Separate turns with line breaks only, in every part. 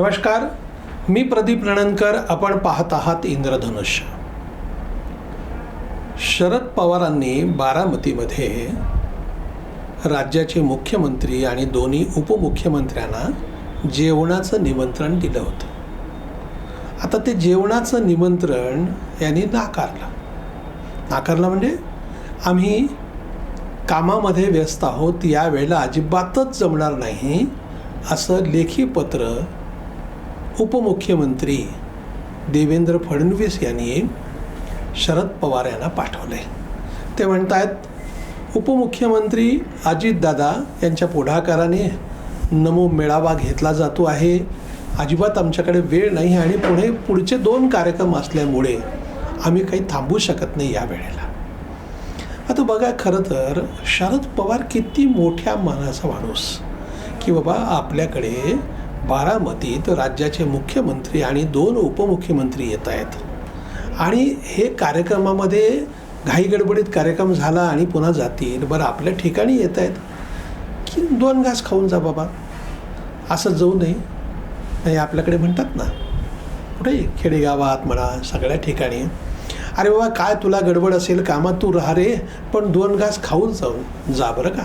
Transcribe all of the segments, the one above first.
नमस्कार मी प्रदीप रणनकर आपण पाहत आहात इंद्रधनुष्य. शरद पवारांनी बारामतीमध्ये राज्याचे मुख्यमंत्री आणि दोन्ही उपमुख्यमंत्र्यांना जेवणाचं निमंत्रण दिलं होतं. आता ते जेवणाचं निमंत्रण यांनी नाकारलं. नाकारलं म्हणजे आम्ही कामामध्ये व्यस्त आहोत यावेळेला अजिबातच जमणार नाही असं लेखी पत्र उपमुख्यमंत्री देवेंद्र फडणवीस यांनी शरद पवार यांना पाठवले. ते म्हणत आहेत उपमुख्यमंत्री अजितदादा यांच्या पुढाकाराने नमो मेळावा घेतला जातो आहे. अजिबात आमच्याकडे वेळ नाही आणि पुढे पुढचे दोन कार्यक्रम असल्यामुळे आम्ही काही थांबू शकत नाही या वेळेला. आता बघा खरं तर शरद पवार किती मोठ्या मानाचा माणूस की बाबा आपल्याकडे बारामतीत राज्याचे मुख्यमंत्री आणि दोन उपमुख्यमंत्री येत आहेत. आणि हे कार्यक्रमामध्ये घाईगडबडीत कार्यक्रम झाला आणि पुन्हा जातील बरं आपल्या ठिकाणी येत आहेत. की दोन घास खाऊन जा बाबा. असं जाऊ नये. नाही आपल्याकडे म्हणतात ना कुठे? खेडेगावात म्हणा सगळ्या ठिकाणी. अरे बाबा काय तुला गडबड असेल? कामात तू राहा रे पण दोन घास खाऊन जाऊन जा बरं का.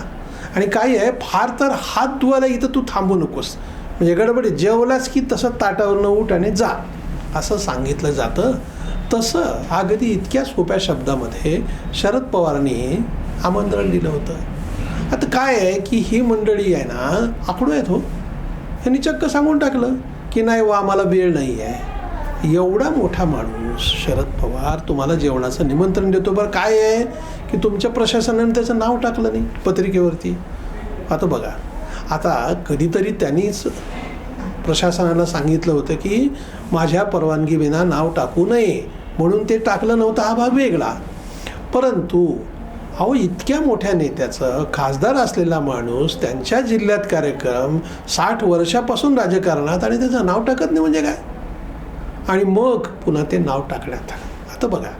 आणि काय आहे? फार तर हात धुवायला इथं तू थांबू नकोस. म्हणजे गडबडीत जेवलास की तसं ताटावरनं उठ आणि जा असं सांगितलं जातं. तसं अगदी इतक्या सोप्या शब्दामध्ये शरद पवारांनी आमंत्रण दिलं होतं. आता काय आहे की ही मंडळी आहे ना आकडू आहेत हो. यांनी चक्क सांगून टाकलं की नाही वा आम्हाला वेळ नाही आहे. एवढा मोठा माणूस शरद पवार तुम्हाला जेवणाचं निमंत्रण देतो. बरं काय आहे की तुमच्या प्रशासनाने त्याचं नाव टाकलं नाही पत्रिकेवरती? आता बघा. आता कधीतरी त्यांनीच प्रशासनाला सांगितलं होतं की माझ्या परवानगीविना नाव टाकू नये. म्हणून ते टाकलं नव्हतं. हा भाग वेगळा. परंतु अहो इतक्या मोठ्या नेत्याचं खासदार असलेला माणूस त्यांच्या जिल्ह्यात कार्यक्रम साठ वर्षापासून राजकारणात आणि त्याचं नाव टाकत नाही म्हणजे काय? आणि मग पुन्हा ते नाव टाकण्यात आलं. आता बघा.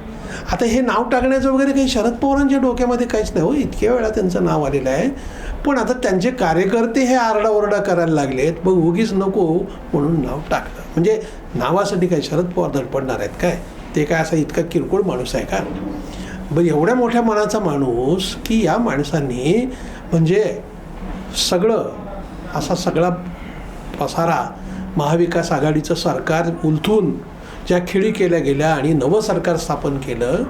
आता हे नाव टाकण्याचं वगैरे काही शरद पवारांच्या डोक्यामध्ये काहीच नाही. हो इतक्या वेळा त्यांचं नाव आलेलं आहे. पण आता त्यांचे कार्यकर्ते हे आरडाओरडा करायला लागले आहेत. मग उगीच नको म्हणून नाव टाकलं म्हणजे नावासाठी काय शरद पवार धडपडणार आहेत काय? ते काय असा इतका किरकोळ माणूस आहे का? बरं एवढ्या मोठ्या मनाचा माणूस की या माणसांनी म्हणजे सगळं असा सगळा पसारा महाविकास आघाडीचं सरकार उलथून ज्या खेळी केल्या गेल्या आणि नवं सरकार स्थापन केलं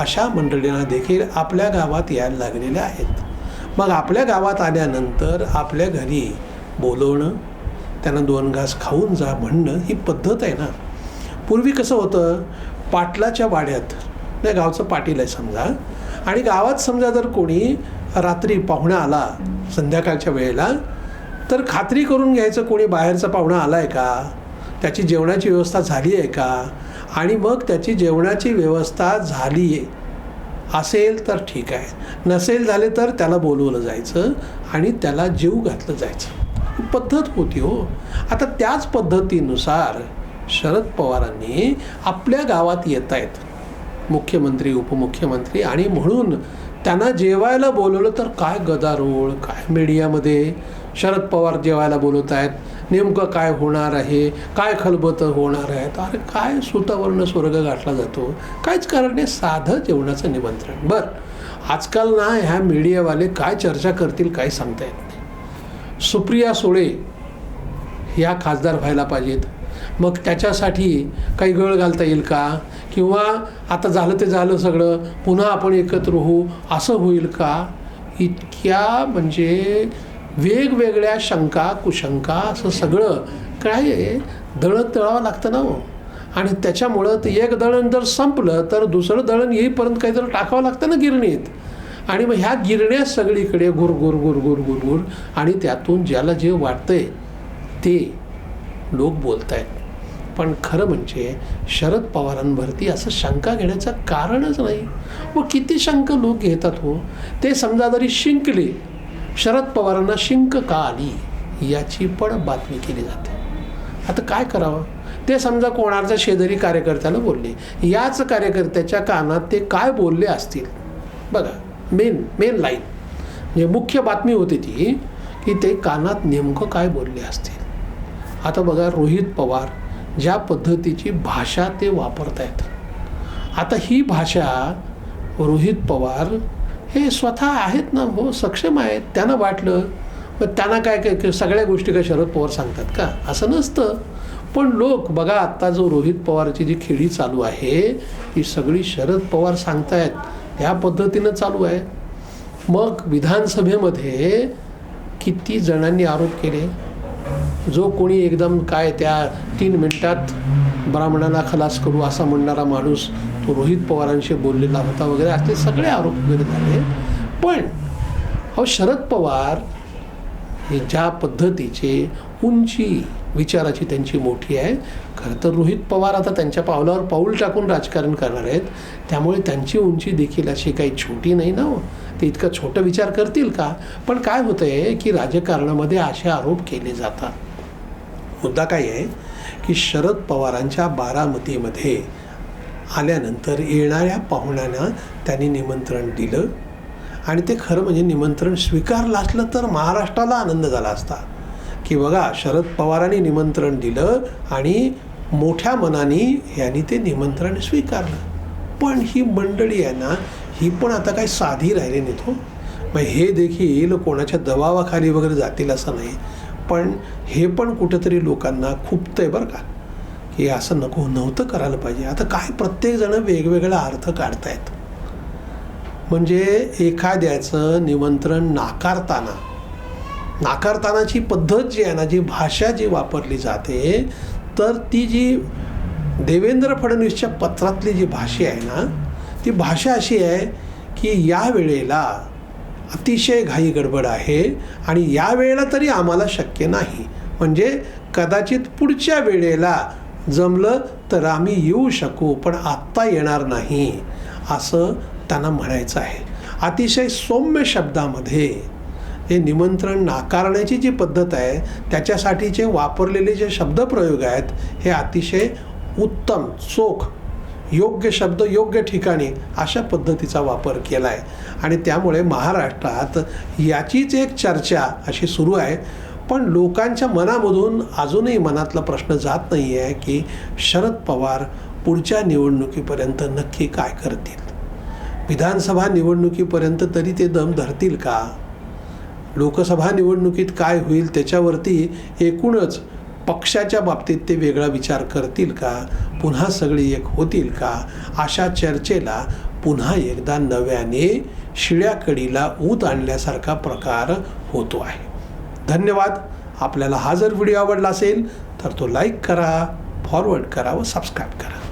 अशा मंडळींना देखील आपल्या गावात यायला लागलेल्या आहेत. मग आपल्या गावात आल्यानंतर आपल्या घरी बोलवणं त्यांना दोन घास खाऊन जा म्हणणं ही पद्धत आहे ना. पूर्वी कसं होतं पाटलाच्या वाड्यात नाही गावचं पाटील आहे समजा आणि गावात समजा जर कोणी रात्री पाहुणा आला संध्याकाळच्या वेळेला तर खात्री करून घ्यायचं कोणी बाहेरचा पाहुणा आला आहे का? त्याची जेवणाची व्यवस्था झाली आहे का? आणि मग त्याची जेवणाची व्यवस्था झाली आहे. असेल तर ठीक आहे. नसेल झाले तर त्याला बोलवलं जायचं आणि त्याला जीव घातलं जायचं. पद्धत होती हो. आता त्याच पद्धतीनुसार शरद पवारांनी आपल्या गावात येत आहेत. मुख्यमंत्री उपमुख्यमंत्री आणि म्हणून त्यांना जेवायला बोलवलं तर काय गदारोळ काय मीडियामध्ये? शरद पवार जेवायला बोलवत आहेत. नेमकं काय होणार आहे? काय खलबतं होणार आहेत अरे काय सुतावर्ण स्वर्ग गाठला जातो? काहीच कारण नाही साधं जेवणाचं निमंत्रण. बरं आजकाल ना ह्या मीडियावाले काय चर्चा करतील काय सांगता येत नाही. सुप्रिया सुळे ह्या खासदार व्हायला पाहिजेत. मग त्याच्यासाठी काही गळ घालता येईल का? किंवा आता झालं ते झालं सगळं पुन्हा आपण एकत्र होऊ असं होईल का? इतक्या म्हणजे वेगवेगळ्या शंका कुशंका असं सगळं काय आहे? दळण तळावं लागतं ना हो. आणि त्याच्यामुळं ते एक दळण जर संपलं तर दुसरं दळण येईपर्यंत काहीतरी टाकावं लागतं ना गिरणीत. आणि मग ह्या गिरण्या सगळीकडे घुर घुर घुर घुर घुर घुर आणि त्यातून ज्याला जे वाटतंय ते लोक बोलत आहेत पण खरं म्हणजे शरद पवारांवरती असं शंका घेण्याचं कारणच नाही. मग किती शंका लोक घेतात हो? ते समजा जरी शिंकले शरद पवारांना शिंक का आली? याची पण बातमी केली जाते. आता काय करावं? ते समजा कोणाच्या शेजारी कार्यकर्त्याला बोलले. याच कार्यकर्त्याच्या कानात ते काय बोलले असतील? बघा मेन मेन लाईन म्हणजे मुख्य बातमी होती ती की ते कानात नेमकं काय बोलले असतील? आता बघा रोहित पवार ज्या पद्धतीची भाषा ते वापरत आहेत आता ही भाषा रोहित पवार हे स्वतः आहेत ना हो सक्षम आहेत. त्यांना वाटलं. मग त्यांना काय काय सगळ्या गोष्टी काय शरद पवार सांगतात का? असं नसतं. पण लोक बघा आत्ता जो रोहित पवारची जी खेळी चालू आहे ही सगळी शरद पवार सांगतायत. ह्या पद्धतीनं चालू आहे. मग विधानसभेमध्ये किती जणांनी आरोप केले? जो कोणी एकदम काय त्या तीन मिनटात ब्राह्मणाला खलास करू असा म्हणणारा माणूस तो रोहित पवारांशी बोललेला होता वगैरे. असे सगळे आरोप वगैरे झाले. पण अहो शरद पवार हे ज्या पद्धतीचे उंची विचाराची त्यांची मोठी आहे. खरं तर रोहित पवार आता त्यांच्या पावलावर पाऊल टाकून राजकारण करणार आहेत. त्यामुळे त्यांची उंची देखील अशी काही छोटी नाही ना हो. ते इतकं छोटं विचार करतील का? पण काय होतं आहे की राजकारणामध्ये असे आरोप केले जातात. मुद्दा काय आहे? की शरद पवारांच्या बारामतीमध्ये आल्यानंतर येणाऱ्या पाहुण्यांना त्यांनी निमंत्रण दिलं. आणि ते खरं म्हणजे निमंत्रण स्वीकारलं असलं तर महाराष्ट्राला आनंद झाला असता. की बघा शरद पवारांनी निमंत्रण दिलं आणि मोठ्या मनाने यांनी ते निमंत्रण स्वीकारलं. पण ही मंडळी आहे ना ही पण आता काही साधी राहिली नाही तो मग हे देखील कोणाच्या दबावाखाली वगैरे जातील असं नाही. पण हे पण कुठंतरी लोकांना खुपतंय बरं का की असं नको नव्हतं करायला पाहिजे. आता काय प्रत्येकजण वेगवेगळा अर्थ काढतायत. म्हणजे एखाद्याचं निमंत्रण नाकारताना नाकारतानाची पद्धत जी आहे ना जी भाषा जी वापरली जाते तर ती जी देवेंद्र फडणवीसच्या पत्रातली जी भाषा आहे ना ती भाषा अशी आहे की या वेळेला अतिशय घाई गडबड आहे आणि या वेळेला तरी आम्हाला शक्य नाही. म्हणजे कदाचित पुढच्या वेळेला जमलं तर आम्ही येऊ शकू पण आत्ता येणार नाही असं त्यांना म्हणायचं आहे. अतिशय सौम्य शब्दामध्ये हे निमंत्रण नाकारण्याची जी पद्धत आहे त्याच्यासाठीचे वापरलेले जे शब्दप्रयोग आहेत हे अतिशय उत्तम चोख योग्य शब्द योग्य ठिकाणी अशा पद्धतीचा वापर केला आहे आणि त्यामुळे महाराष्ट्रात याचीच एक चर्चा अशी सुरू आहे. पण लोकांच्या मनामधून अजूनही मनातला प्रश्न जात नाही आहे की शरद पवार पुढच्या निवडणुकीपर्यंत नक्की काय करतील? विधानसभा निवडणुकीपर्यंत तरी ते दम धरतील का? लोकसभा निवडणुकीत काय होईल त्याच्यावरती एकूणच पक्षाच्या बाबतीत ते वेगळा विचार करतील का? पुन्हा सगळी एक होतील का? अशा चर्चेला पुन्हा एकदा नव्याने शिळ्याकडीला ऊत आणल्यासारखा प्रकार होतो आहे. धन्यवाद. आपल्याला हा जर व्हिडिओ आवडला असेल तर तो लाईक करा फॉरवर्ड करा व सबस्क्राईब करा.